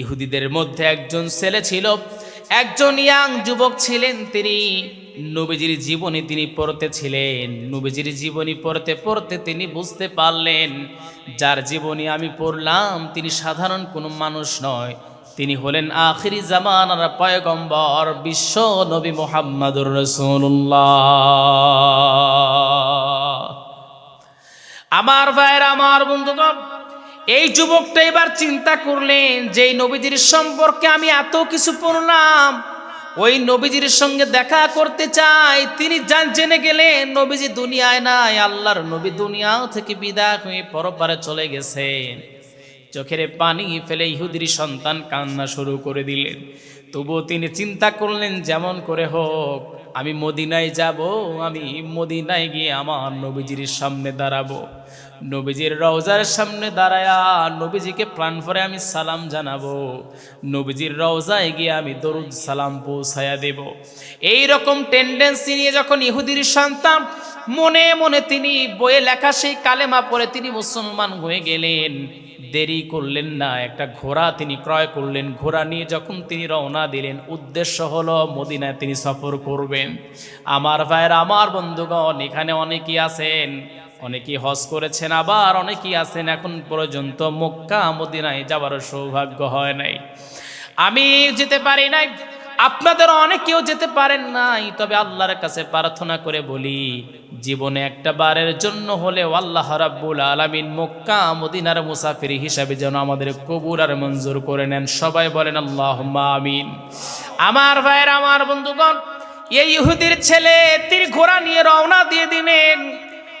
ইহুদিদের মধ্যে একজন ছেলে ছিল, একজন ইয়াং যুবক ছিলেন তিনি। নবীজির জীবনী তিনি পড়তে ছিলেন, নবীজির জীবনী পড়তে পড়তে তিনি বুঝতে পারলেন, যার জীবনী আমি পড়লাম তিনি সাধারণ কোনো মানুষ নয়। তিনি হলেন আখিরি জামানার পয়গম্বর, বিশ্ব নবী মোহাম্মদুর রসুল্লাহ আমার ভাইয়ের, আমার বন্ধুগণ এই যুবকটা এবার চিন্তা করলেন যে নবীজির সম্পর্কে আমি এত কিছু পড়লাম। ওই নবীজির সঙ্গে দেখা করতে চাই। তিনি জান জেনে গেলেন, নবীজি দুনিয়ায় নাই, আল্লাহর নবী দুনিয়া থেকে বিদায় হয়ে পরপারে চলে গেছেন। চোখের পানি ফেলে ইহুদির সন্তান কান্না শুরু করে দিলেন। তবুও তিনি চিন্তা করলেন, যেমন করে হোক, আমি মদিনায় যাব, আমি মদিনায় গিয়ে আমার নবীজির সামনে দাঁড়াবো। নবীজির রওজার সামনে দাঁড়ায়া নবীজিকে প্রাণ ভরে আমি সালাম জানাব। নবীজির রওজায় গিয়ে আমি দরুদ সালাম পৌঁছায়া দেব। এই রকম টেন্ডেন্সি নিয়ে যখন ইহুদির সন্তান মনে মনে তিনি বইয়ে লেখা সেই কালেমা পড়ে তিনি মুসলমান হয়ে গেলেন। দেরি করলেন না, একটা ঘোড়া তিনি ক্রয় করলেন। ঘোড়া নিয়ে যখন তিনি রওনা দিলেন, উদ্দেশ্য হলো মদিনায় তিনি সফর করবেন। আমার ভাইয়ের, আমার বন্ধুগণ, এখানে অনেকেই আছেন। অনেকেই হজ করেছেন আবার অনেকেই আছেন এখন পর্যন্ত মক্কা, মদিনায় যাওয়ার সৌভাগ্য হয় নাই। আমি যেতে পারি নাই, আপনাদের অনেকেও যেতে পারেন নাই, তবে আল্লাহর কাছে প্রার্থনা করে বলি, জীবনে একটা বারের জন্য হলেও আল্লাহ রাব্বুল আলামিন মক্কা, মদিনার মুসাফির হিসাবে যেন আমাদের কবুল আর মঞ্জুর করে নেন। সবাই বলেন আল্লাহ আমিন। আমার ভাইয়ের, আমার বন্ধুগণ, এই ইহুদির ছেলে তিনি ঘোড়া নিয়ে রওনা দিয়ে দিলেন।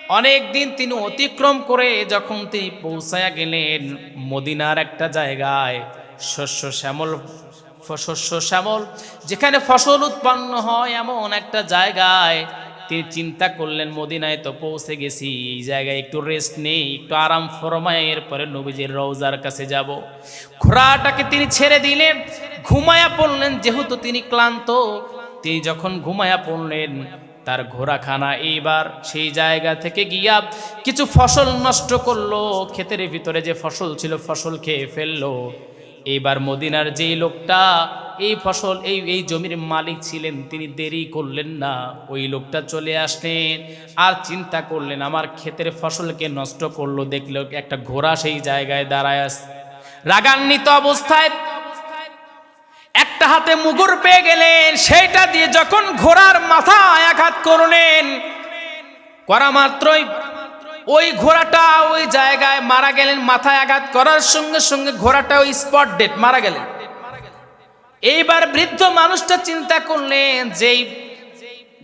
অনেক দিন তিনি অতিক্রম করে যখন তিনি পৌঁছায়া গেলেন মদিনার একটা জায়গায়, শস্য শ্যামল শস্য শ্যামল, যেখানে ফসল উৎপন্ন হয় এমন একটা জায়গায়। তিনি চিন্তা করলেন, মদিনায় তো পৌঁছে গেছি, এই জায়গায় একটু রেস্ট নেই, একটু আরাম ফরমায়, এরপরে নবীজির রওজার কাছে যাব। ঘোড়াটাকে তিনি ছেড়ে দিলেন, ঘুমায়া পড়লেন, যেহেতু তিনি ক্লান্ত। তিনি যখন ঘুমায়া পড়লেন তার ঘোড়াখানা এইবার সেই জায়গা থেকে গিয়া কিছু ফসল নষ্ট করল। ক্ষেতের ভিতরে যে ফসল ছিল, ফসল খেয়ে ফেলল। এইবার মদিনার যেই লোকটা, এই ফসল, এই এই জমির মালিক ছিলেন, তিনি দেরি করলেন না। ওই লোকটা চলে আসলেন, আর চিন্তা করলেন, আমার ক্ষেতের ফসলকে নষ্ট করল। দেখল একটা ঘোড়া সেই জায়গায় দাঁড়ায় আছে। রাগান্বিত অবস্থায় একটা হাতে মুগুর পেয়ে গেলেন, সেইটা দিয়ে যখন ঘোড়ার মাথায় আঘাত করলেন, করা মাত্রই ওই ঘোড়াটা ওই জায়গায় মারা গেলেন, মাথায় আঘাত করার সঙ্গে সঙ্গে ঘোড়াটা ওই স্পট ডেট মারা গেলেন। এইবার বৃদ্ধ মানুষটা চিন্তা করলেন যেই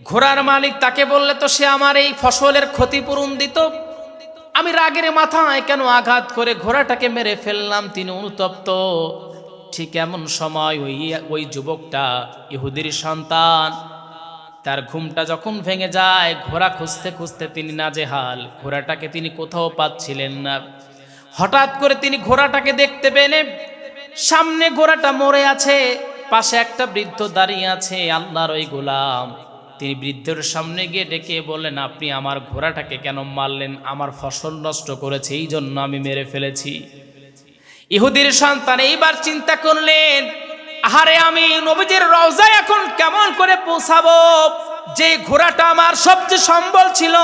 ঘোড়ার মালিক তাকে বললে তো সে আমার এই ফসলের ক্ষতিপূরণ দিত। আমি রাগের মাথায় কেন আঘাত করে ঘোড়াটাকে মেরে ফেললাম, তিনি অনুতপ্ত। ঠিক এমন সময় ওই ওই যুবকটা, ইহুদির সন্তান, তার ঘুমটা যখন ভেঙে যায়, ঘোড়া খুঁজতে খুঁজতে তিনি নাজেহাল। ঘোড়াটাকে তিনি কোথাও পাচ্ছিলেন না। হঠাৎ করে তিনি ঘোড়াটাকে দেখতে পেলেন। সামনে ঘোড়াটা মরে আছে, পাশে একটা বৃদ্ধ দাঁড়িয়ে আছে, আল্লাহর ওই গোলাম। তিনি বৃদ্ধের সামনে গিয়ে ডেকে বললেন, আপনি আমার ঘোড়াটাকে কেন মারলেন? আমার ফসল নষ্ট করেছে এই জন্য আমি মেরে ফেলেছি। ইহুদির সন্তান এইবার চিন্তা করলেন, আহারে আমি নবীজির রওজায় এখন কেমন করে পৌঁছাবো? যে ঘোড়াটা আমার সবচেয়ে সম্বল ছিল,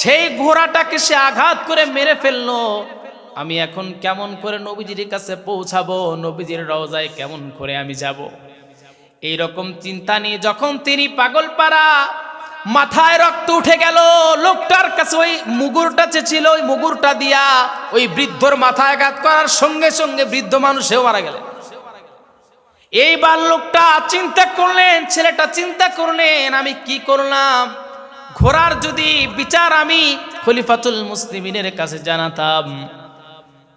সেই ঘোড়াটাকে সে আঘাত করে মেরে ফেলল। আমি এখন কেমন করে নবীজির কাছে পৌঁছাবো? নবীজির রওজায় কেমন করে আমি যাব? এই রকম চিন্তা নিয়ে যখন তিনি পাগলপাড়া মাথায় রক্ত উঠে গেল। লোকটার কাছে ওই মুগুরটা যে ছিল ওই মুগুরটা দিয়া ওই বৃদ্ধর মাথায় আঘাত করার সঙ্গে সঙ্গে বৃদ্ধ মানুষেও মারা গেলেন। এইবার লোকটা চিন্তা করলেন, ছেলেটা চিন্তা করলেন, আমি কি করলাম? ঘোড়ার যদি বিচার আমি খলিফাতুল মুসলিমিনের কাছে জানাতাম,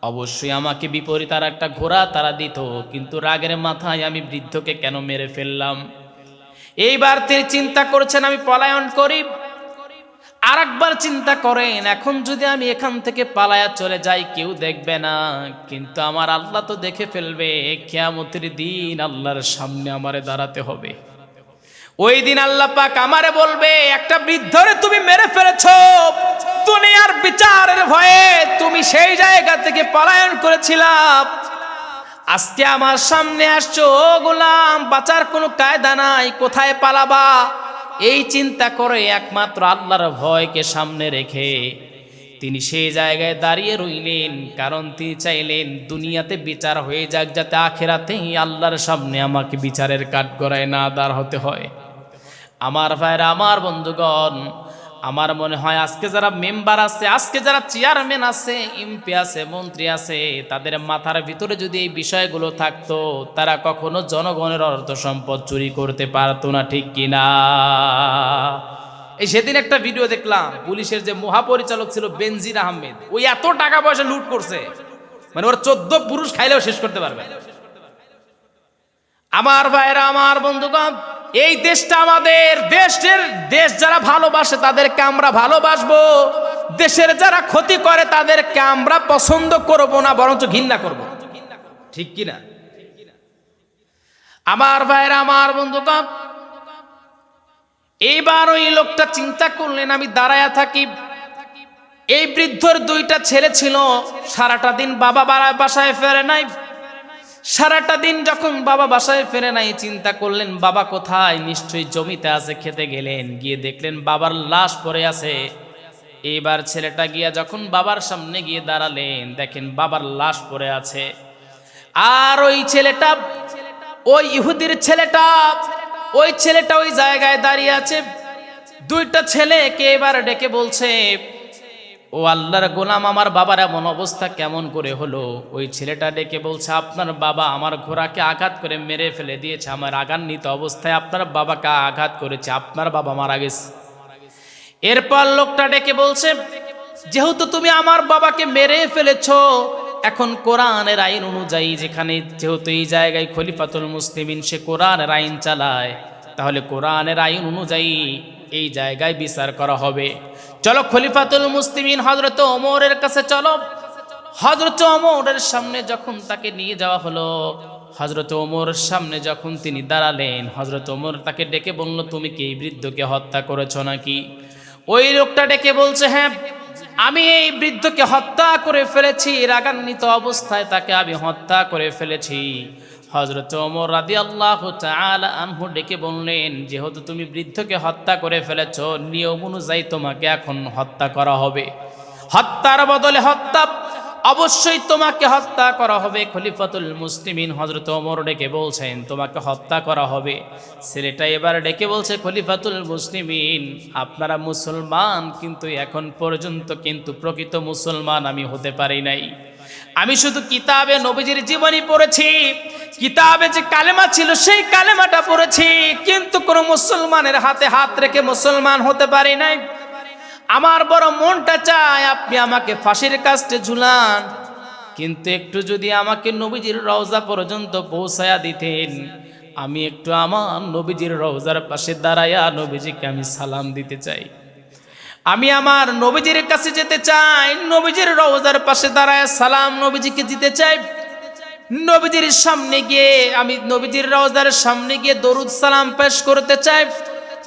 অবশ্যই আমাকে বিপরীত আর একটা ঘোড়া তারা দিত, কিন্তু রাগের মাথায় আমি বৃদ্ধকে কেন মেরে ফেললাম? এইবার তিনি চিন্তা করছেন, আমি পলায়ন করি। আর একবার চিন্তা করেন, এখন যদি আমি এখান থেকে পালায়া চলে যাই, কেউ দেখবে না। কিন্তু আমার আল্লাহ তো দেখে ফেলবে, কেয়ামতের দিন আল্লাহর সামনে আমারে দাঁড়াতে হবে। ওই দিন আল্লাহ পাক আমারে বলবে, একটা বৃদ্ধরে তুমি মেরে ফেলেছ, দুনিয়ার বিচারের ভয়ে তুমি সেই জায়গা থেকে পলায়ন করেছিলাম আজকে আমার সামনে আসছো, ও গোলাম, বাঁচার কোনো কায়দা নাই, কোথায় পালাবা? এই চিন্তা করে একমাত্র আল্লাহর ভয়কে সামনে রেখে তিনি সেই জায়গায় দাঁড়িয়ে রইলেন, কারণ তিনি চাইলেন দুনিয়াতে বিচার হয়ে যাক, যাতে আখেরাতেই আল্লাহর সামনে আমাকে বিচারের কাঠ গড়ায় না দাঁড় হতে হয়। আমার ভাইরা, আমার বন্ধুগণ আমার মনে হয় আজকে যারা মেম্বার আছে, আজকে যারা চেয়ারম্যান আছে এমপি আছে, মন্ত্রী আছে, তাদের মাথার ভিতরে যদি এই বিষয়গুলো থাকতো, তারা কখনো জনগণের অর্থ সম্পদ চুরি করতে পারতো না, ঠিক কিনা এই সেদিন একটা ভিডিও দেখলাম, পুলিশের যে মহাপরিচালক ছিল বেনজির আহমেদ ওই এত টাকা পয়সা লুট করছে মানে ওর চোদ্দ পুরুষ খাইলেও শেষ করতে পারবে। আমার ভাইরা, আমার বন্ধুগণ এই দেশটা আমাদের, দেশের দেশ যারা ভালোবাসে তাদেরকে আমরা ভালোবাসবো। দেশের যারা ক্ষতি করে তাদেরকে আমরা পছন্দ করব না, বরঞ্চ ঘৃণা করব। ঠিক কিনা? আমার ভাইরা, আমার বন্ধুগণ, এইবার ওই লোকটা চিন্তা করলেন, আমি দাঁড়ায়া থাকি। এই বৃদ্ধর দুইটা ছেলে ছিল, সারাটা দিন বাবা বাসায় ফেরে নাই। সারাটা দিন যখন বাবা বাসায় ফেরে নাই, চিন্তা করলেন, বাবা কোথায়? নিশ্চয়ই জমিতে আছে, খেতে গেলেন। গিয়ে দেখলেন, বাবার লাশ পড়ে আছে। এবার ছেলেটা গিয়া যখন বাবার সামনে গিয়ে দাঁড়ালেন, দেখেন বাবার লাশ পড়ে আছে। আর ওই ছেলেটা, ওই ইহুদির ছেলেটা, ওই ছেলেটা ওই জায়গায় দাঁড়িয়ে আছে। দুইটা ছেলেকে এবার ডেকে বলছে ও আল্লাহর গোলাম আমার বাবার এমন অবস্থা কেমন করে হলো? ওই ছেলেটা ডেকে বলছে, আপনার বাবা আমার ঘোড়াকে আঘাত করে মেরে ফেলে দিয়েছে। আমার আগান্বিত অবস্থায় আপনার বাবাকে আঘাত করেছে। আপনার বাবা মারা গেছে। এরপর লোকটা ডেকে বলছে, যেহেতু তুমি আমার বাবাকে মেরে ফেলেছ, এখন কোরআনের আইন অনুযায়ী যেখানে যেহেতু এই জায়গায় খলিফাতুল মুসলিমিন সে কোরআনের আইন চালায়, তাহলে কোরআনের আইন অনুযায়ী এই জায়গায় বিচার করা হবে। চলো খলিফাতুল মুসলিমিন হজরত ওমরের কাছে চলো। হজরত ওমরের সামনে যখন তাকে নিয়ে যাওয়া হলো হজরত ওমরের সামনে যখন তিনি দাঁড়ালেন হজরত ওমর তাকে ডেকে বলল, তুমি কি এই বৃদ্ধকে হত্যা করেছ নাকি? ওই লোকটা ডেকে বলছে হ্যাঁ আমি এই বৃদ্ধকে হত্যা করে ফেলেছি। রাগান্বিত অবস্থায় তাকে আমি হত্যা করে ফেলেছি। হজরত ওমর রাদি আল্লাহ আনহু ডেকে বললেন, যেহেতু তুমি বৃদ্ধকে হত্যা করে ফেলেছ, নিয়ম অনুযায়ী তোমাকে এখন হত্যা করা হবে। হত্যার বদলে হত্যা, অবশ্যই তোমাকে হত্যা করা হবে। খলিফাতুল মুসলিমিন হজরত ওমর ডেকে বলছেন, তোমাকে হত্যা করা হবে। ছেলেটা এবার ডেকে বলছে, খলিফাতুল মুসলিমিন, আপনারা মুসলমান, কিন্তু এখন পর্যন্ত কিন্তু প্রকৃত মুসলমান আমি হতে পারি নাই। আমি শুধু কিতাবে নবীজির জীবনী পড়েছি, কিতাবে যে কালেমা ছিল সেই কালেমাটা পড়েছি, কিন্তু কোনো মুসলমানের হাতে হাত রেখে মুসলমান হতে পারি নাই। আমার বড় মনটা চায় আপনি আমাকে ফাঁসির কাস্টে ঝুলান, কিন্তু একটু যদি আমাকে নবীজির রওজা পর্যন্ত পৌঁছায়া দিতেন, আমি একটু আমার নবীজির রওজার পাশে দাঁড়াইয়া নবীজিকে আমি সালাম দিতে চাই। আমি আমার নবীজির কাছে যেতে চাই, নবীজির রওজার পাশে দাঁড়ায় সালাম নবীজিকে দিতে চাই। নবীজির সামনে গিয়ে, আমি নবীজির রওজার সামনে গিয়ে দরুদ সালাম পেশ করতে চাই।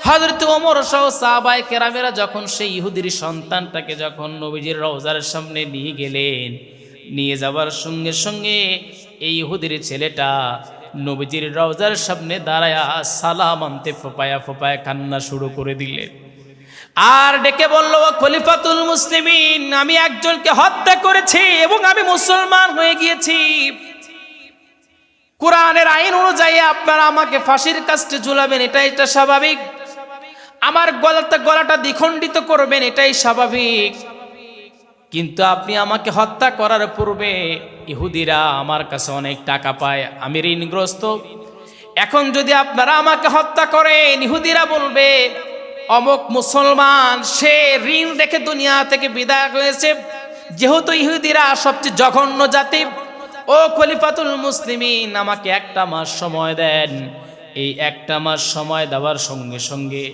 হজরত ওমর সহ সাহাবাই কেরামেরা যখন সেই ইহুদির সন্তানটাকে যখন নবীজির রওজার সামনে নিয়ে গেলেন, নিয়ে যাবার সঙ্গে সঙ্গে এই ইহুদির ছেলেটা নবীজির রওজার সামনে দাঁড়ায়া সালাম আনতে ফোপায়া ফোপায়া কান্না শুরু করে দিলেন। আর ডেকে বলল, "ও খলিফাতুল মুসলিমিন, আমি একজনকে হত্যা করেছি এবং আমি মুসলমান হয়ে গিয়েছি। কোরআনের আইন অনুযায়ী আপনারা আমাকে ফাঁসির কাস্টে ঝুলাবেন এটা এটা স্বাভাবিক। আমার গলাটা গলাটা দ্বিখণ্ডিত করবেন, এটাই স্বাভাবিক। কিন্তু আপনি আমাকে হত্যা করার পূর্বে ইহুদিরা আমার কাছে অনেক টাকা পায়, আমি ঋণগ্রস্ত। এখন যদি আপনারা আমাকে হত্যা করেন, ইহুদিরা বলবে অমক মুসলমান, সে ঋণ রেখে দুনিয়া থেকে বিদায় হয়েছে। যেহেতু ইহুদিরা সবচেয়ে জঘন্য জাতি, ও খলিফাতুল মুসলিমিন আমাকে একটা মাস সময় দেন। এই একটা মাস সময় দেওয়ার সঙ্গে সঙ্গে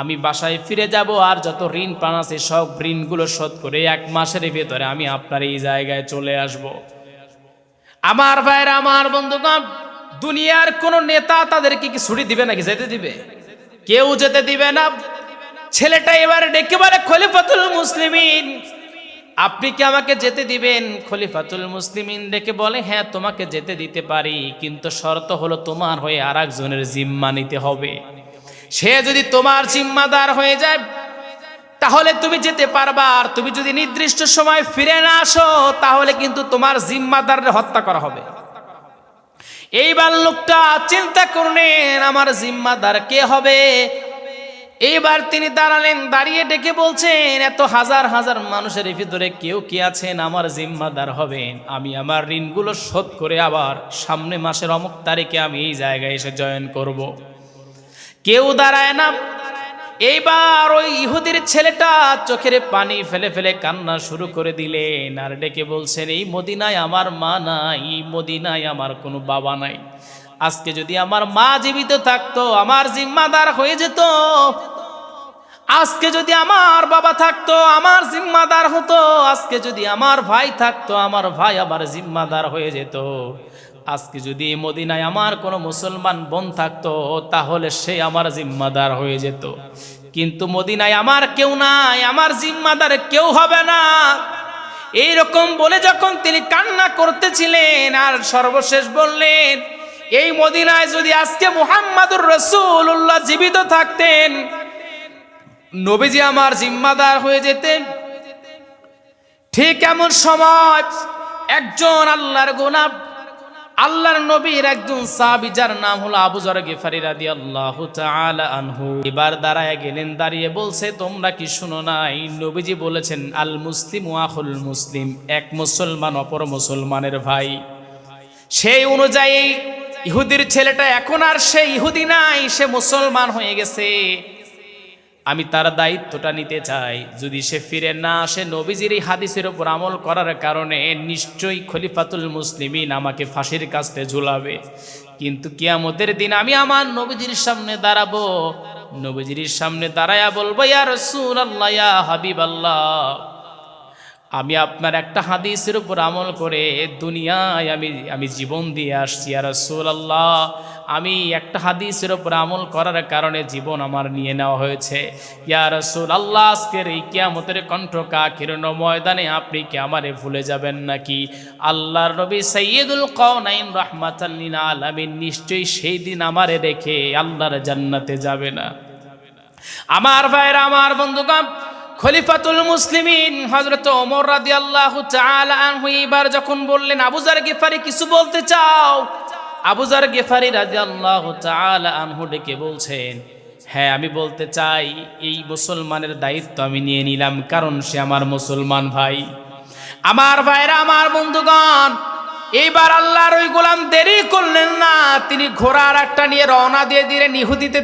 আমি বাসায় ফিরে যাব আর যত ঋণ প্রাণ আছে, সব ঋণগুলো শোধ করে এক মাসের ভেতরে আমি আপনার এই জায়গায় চলে আসব। আমার ভাইরা, আমার বন্ধুগণ, দুনিয়ার কোন নেতা তাদেরকে কি ছুটি দিবে নাকি যেতে দিবে? কেউ যেতে দিবে না। ছেলেটা এবারে ডেকে বলে খলিফাতুল মুসলিমিন। আপনি কি আমাকে যেতে দিবেন? খলিফাতুল মুসলিমিন ডেকে বলে হ্যাঁ তোমাকে যেতে দিতে পারি, কিন্তু শর্ত হলো তোমার হয়ে আর একজনের জিম্মা নিতে হবে। সে যদি তোমার জিম্মাদার হয়ে যায়, তাহলে তুমি যেতে পারবা। আর তুমি যদি নির্দিষ্ট সময় ফিরে না আসো, তাহলে কিন্তু তোমার জিম্মাদারের হত্যা করা হবে। এইবার লোকটা চিন্তা করলেন, আমার জিম্মাদার কে হবে? এইবার তিনি দাঁড়ালেন, দাঁড়িয়ে ডেকে বলছেন, এত হাজার হাজার মানুষের ভিতরে কেউ কি আছেন? আমার জিম্মাদার হবেন। আমি আমার ঋণগুলো শোধ করে আবার সামনে মাসের অমুক তারিখে আমি এই জায়গায় এসে জয়েন করব। কেউ দাঁড়ায় না এইবার ওই ইহুদির ছেলেটা চোখের পানি ফেলে ফেলে কান্না শুরু করে দিলেন আর ডেকে বলছেন, এই মদিনায় আমার মা নাই, এই মদিনায় আমার কোনো বাবা নাই। আজকে যদি আমার মা জীবিত থাকতো, আমার জিম্মাদার হয়ে যেত। আজকে যদি আমার বাবা থাকতো, আমার জিম্মাদার হতো। আজকে যদি আমার ভাই থাকতো, আমার ভাই আমার জিম্মাদার হয়ে যেত। আজকে যদি মদিনায় আমার কোনো মুসলমান বোন থাকতো, তাহলে সে আমার জিম্মাদার হয়ে যেত। কিন্তু মদিনায় আমার কেউ নাই, আমার জিম্মাদার কেউ হবে না। এই রকম বলে যখন তিনি কান্না করতেছিলেন আর সর্বশেষ বললেন, এই মদিনায় যদি আজকে মুহাম্মাদুর রসুল্লাহ জীবিত থাকতেন, নবীজি আমার জিম্মাদার হয়ে যেতেন। ঠিক এমন সময় একজন আল্লাহর গোলাপ আল্লাহর নবীর একজন সাহাবী, যার নাম হলো আবু জর গেফারি রাদিয়াল্লাহু তাআলা আনহু। এবার দাঁড়ায় গেলেন, দাঁড়িয়ে বলছে, তোমরা কি শুনো নাই? নবীজি বলেছেন, আল মুসলিম ওয়াহুল মুসলিম, এক মুসলমান অপর মুসলমানের ভাই। সেই অনুযায়ী ইহুদির ছেলেটা এখন আর সে ইহুদি নাই, সে মুসলমান হয়ে গেছে। আমি তার দায়িত্বটা নিতে চাই। যদি সে ফিরে না আসে, নবীজির এই হাদিসের উপর আমল করার কারণে নিশ্চয়ই খলিফাতুল মুসলিমিন আমাকে ফাঁসির কাছে ঝুলাবে। কিন্তু কিয়ামতের দিন আমি আমার নবীজির সামনে দাঁড়াবো। নবীজির সামনে দাঁড়ায়া বলব, ইয়া রসুল আল্লাহ হাবিব আল্লাহ আমি আপনার একটা হাদিসের উপর আমল করে দুনিয়ায় আমি আমি জীবন দিয়ে আসছি আর আল্লাহ আমি একটা হাদিসের উপর আমল করার কারণে জীবন আমার নিয়ে নেওয়া হয়েছে। ইয়া রসুল আল্লাহ আজকের এই কিয়ামতের কণ্ঠ কাকিরণ ময়দানে আপনি কি আমারে ভুলে যাবেন নাকি? আল্লাহর নবী সৈয়দুল কওনাইন রহমাতাল্লিন আলামিন নিশ্চয়ই সেই দিন আমারে রেখে আল্লাহর জান্নাতে যাবে না। আমার ভাইরা, আমার বন্ধুগণ খলিফাতুল মুসলিমিন হজরত ওমর রাদি আল্লাহ আনহু এবার যখন বললেন আবুজার গেফারি কিছু বলতে চাও? আবুজার গেফারি রাজি আল্লাহ আনহু ডেকে বলছেন হ্যাঁ আমি বলতে চাই, এই মুসলমানের দায়িত্ব আমি নিয়ে নিলাম, কারণ সে আমার মুসলমান ভাই। আমার ভাইরা, আমার বন্ধুগণ, এইবার আল্লাহর ওই গোলাম দেরি করলেন না। তিনি ঘোড়ার একটা নিয়ে রওনা দিয়ে দিলেন। ইহুদিতে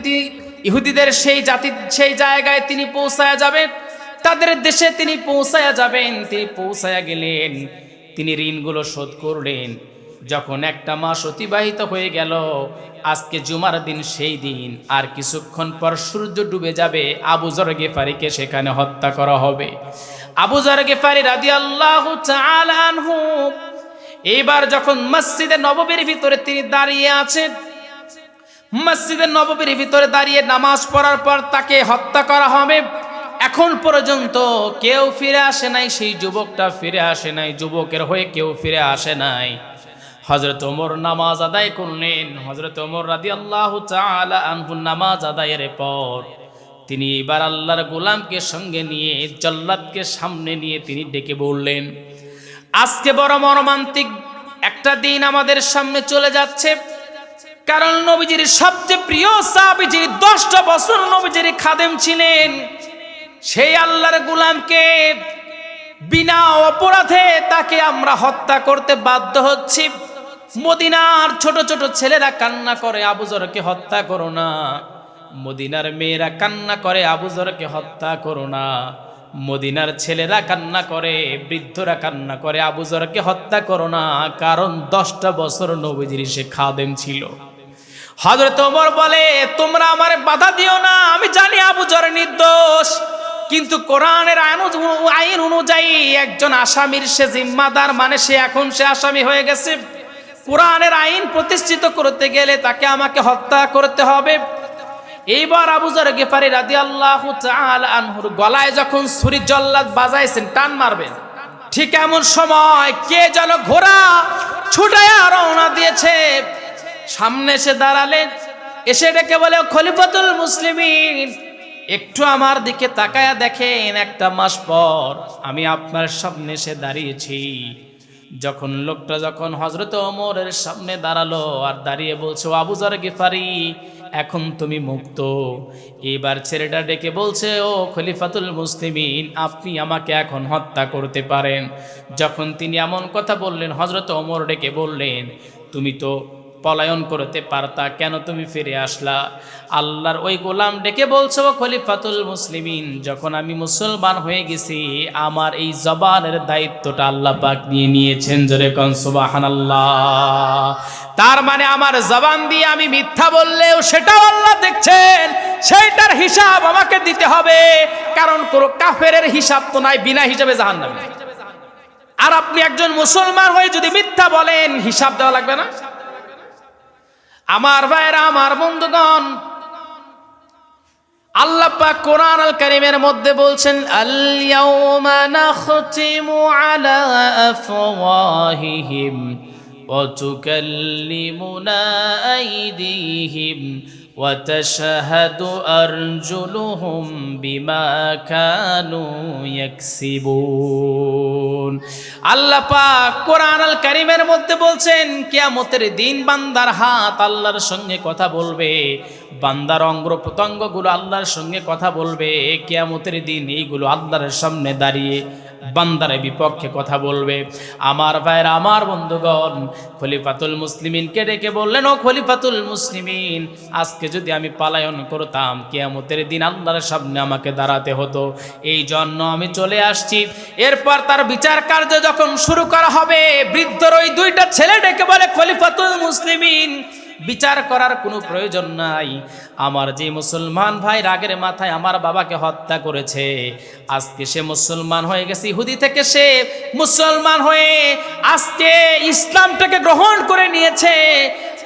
ইহুদিদের সেই জাতি, সেই জায়গায় তিনি পৌঁছায় যাবেন। তাদের দেশে তিনি পৌঁছায়া যাবেন, তিনি পৌঁছায়া গেলেন। তিনি ঋণগুলো শোধ করলেন। যখন একটা মাস অতিবাহিত হয়ে গেল, আজকে জুমার দিন সেই দিন, আর কিছুক্ষণ পর সূর্য ডুবে যাবে, আবু জর গেফারিকে সেখানে হত্যা করা হবে। আবু জর গেফারি রাদি আল্লাহ এইবার যখন মসজিদে নববীর ভিতরে তিনি দাঁড়িয়ে আছেন মসজিদের নববীর ভিতরে দাঁড়িয়ে নামাজ পড়ার পর তাকে হত্যা করা হবে। এখন পর্যন্ত কেউ ফিরে আসে নাই, সেই যুবকটা ফিরে আসে নাই, যুবকের হয়ে কেউ ফিরে আসে নাই। হজরত ওমর নামাজ আদায় করলেন হজরত ওমর রাদি আল্লাহ আনহু নামাজ আদায়ের পর তিনি এবার আল্লাহর গোলামকে সঙ্গে নিয়ে, জল্লাদকে সামনে নিয়ে তিনি ডেকে বললেন, আজকে বড় মর্মান্তিক একটা দিন আমাদের সামনে চলে যাচ্ছে। কারণ নবীজির সবচেয়ে প্রিয় সাহাবী যিনি দশটা বছর নবীজির খাদেম ছিলেন সেই আল্লাহর গুলামকে বিনা অপরাধে তাকে আমরা হত্যা করতে বাধ্য হচ্ছি। মদিনার ছোট ছোট ছেলেরা কান্না করে আবুজরকে হত্যা করো না। মদিনার মেয়েরা কান্না করে আবুজরকে হত্যা করো না। মদিনার ছেলেরা কান্না করে, বৃদ্ধরা কান্না করে আবুজরকে হত্যা করো না। কারণ দশটা বছর নবীজির সে খাদেম ছিল। হজরত ওমর বলে, তোমরা আমার বাধা দিও না। কিন্তু কোরআনের আইন অনুযায়ী একজন আসামির সে জিম্মাদার মানে সে এখন সে আসামি হয়ে গেছে। কোরআনের আইন প্রতিষ্ঠিত করতে গেলে তাকে আমাকে হত্যা করতে হবে। এইবার আবু জর গেফারি রাদি আল্লাহ আনহুর গলায় যখন ছুরি জল্লাদ বাজাইছেন, টান মারবেন। ঠিক এমন সময় কে যেন ঘোড়া ছুটায়া রওনা দিয়েছে। সামনে এসে দাঁড়ালেন, এসে ডেকে বলে খলিফাতুল মুসলিমিন একটু আমার দিকে তাকায়া দেখেন একটা মাস পর আমি আপনার সামনে এসে দাঁড়িয়েছি। যখন লোকটা যখন হজরত ওমরের সামনে দাঁড়াল আর দাঁড়িয়ে বলছো আবুজার গিফারি, এখন তুমি মুক্ত। এবার ছেলেটা ডেকে বলছে, ও খলিফাতুল মুসলিমিন, আপনি আমাকে এখন হত্যা করতে পারেন। যখন তিনি এমন কথা বললেন হজরত ওমর ডেকে বললেন, তুমি তো পলায়ন করতে পারতা, কেন তুমি ফিরে আসলা? আল্লাহর ওই গোলাম ডেকে বলছো খলিফাতুল মুসলিমিন, যখন আমি মুসলমান হয়ে গেছি, আমার এই জবানের দায়িত্বটা আল্লাহ পাক নিয়ে নিয়েছেন জোরে কন, সুবহানাল্লাহ। তার মানে আমার জবান দিয়ে আমি মিথ্যা বললেও সেটাও আল্লাহ দেখছেন। সেইটার হিসাব আমাকে দিতে হবে, কারণ কোনো কাফেরের হিসাব তো নাই, বিনা হিসাবে জাহান্নামে। আর আপনি একজন মুসলমান হয়ে যদি মিথ্যা বলেন, হিসাব দেওয়া লাগবে না? আমার ভাইরা আমার বন্ধুগণ আল্লাহ পাক কোরআন আল কারীমের মধ্যে বলছেন আল ইয়াউমা তাশহাদু আরজুলুহুম বিমা কানু ইয়াকসিবুন আল্লাহ পাক কোরআন আল কারীমের মধ্যে বলছেন, কিয়ামতের দিন বান্দার হাত আল্লাহর সঙ্গে কথা বলবে, বান্দার অঙ্গ প্রত্যঙ্গগুলো আল্লাহর সঙ্গে কথা বলবে, কিয়ামতের দিন এইগুলো আল্লাহর সামনে দাঁড়িয়ে বান্দারে বিপক্ষে কথা বলবে। আমার ভাইয়ের, আমার বন্ধুগণ, খলিফাতুল মুসলিমিনকে ডেকে বললেন, ও খলিফাতুল মুসলিমিন, আজকে যদি আমি পালায়ন করতাম, কিয়ামতের দিন আল্লাহর সামনে আমাকে দাঁড়াতে হতো। এই জন্য আমি চলে আসছি। এরপর তার বিচার কার্য যখন শুরু করা হবে, বৃদ্ধর ওই দুইটা ছেলে ডেকে বলে, খলিফাতুল মুসলিমিন বিচার করার কোনো প্রয়োজন নাই। আমার যে মুসলমান ভাই রাগের মাথায় আমার বাবাকে হত্যা করেছে, আজকে সে মুসলমান হয়ে গেছে ইহুদি থেকে সে মুসলমান হয়ে আজকে ইসলামটাকে গ্রহণ করে নিয়েছে।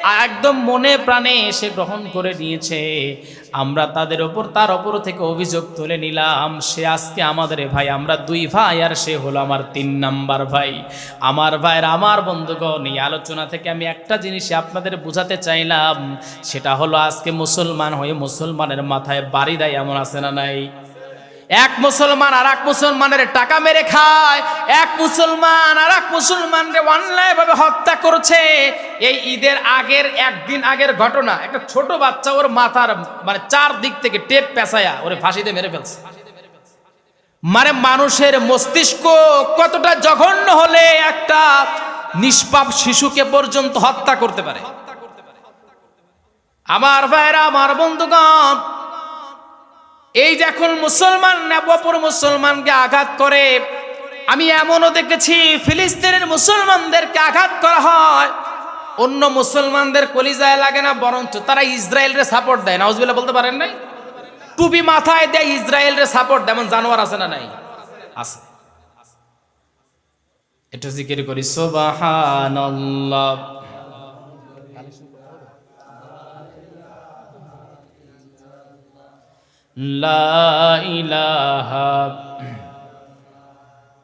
একদম মনে প্রাণে সে গ্রহণ করে নিয়েছে। আমরা তাদের ওপর, তার ওপর থেকে অভিযোগ তুলে নিলাম, সে আজকে আমাদের ভাই, আমরা দুই ভাই আর সে হলো আমার তিন নাম্বার ভাই। আমার ভাইয়ের, আমার বন্ধুগণ, এই আলোচনা থেকে আমি একটা জিনিস আপনাদের বোঝাতে চাইলাম, সেটা হলো আজকে মুসলমান হয়ে মুসলমানের মাথায় বাড়ি দেয় এমন আছে না নাই? এক মুসলমান আর এক মুসলমানের টাকা মেরে খায়, এক মুসলমান আর এক মুসলমানকে অন্যায় ভাবে হত্যা করছে। এই ঈদের আগের একদিন আগের ঘটনা, একটা ছোট বাচ্চা ওর মাথার মানে চার দিক থেকে টেপ পেঁচায়া ওরে ফাঁসিতে মেরে ফেলছে। মানে মানুষের মস্তিষ্ক কতটা জঘন্য হলে একটা নিষ্পাপ শিশুকে পর্যন্ত হত্যা করতে পারে। আমার ভাইরা, আমার বন্ধুগণ এই যে এখন মুসলমান অপর মুসলমানকে আঘাত করে, আমি এমনও দেখেছি ফিলিস্তিনের মুসলমানদেরকে আঘাত করা হয়। অন্য মুসলমানদের কলিজায় লাগে না, বরঞ্চ তারা ইসরায়েলরে সাপোর্ট দেয়। নাউজবিল্লাহ বলতে পারেন নাই? টুপি মাথায় দেয়, ইসরায়েলরে সাপোর্ট দেয়। এমন জানোয়ার আছে না নাই? আছে। এটা জিকির করি, সুবহানাল্লাহ। লা ইলাহা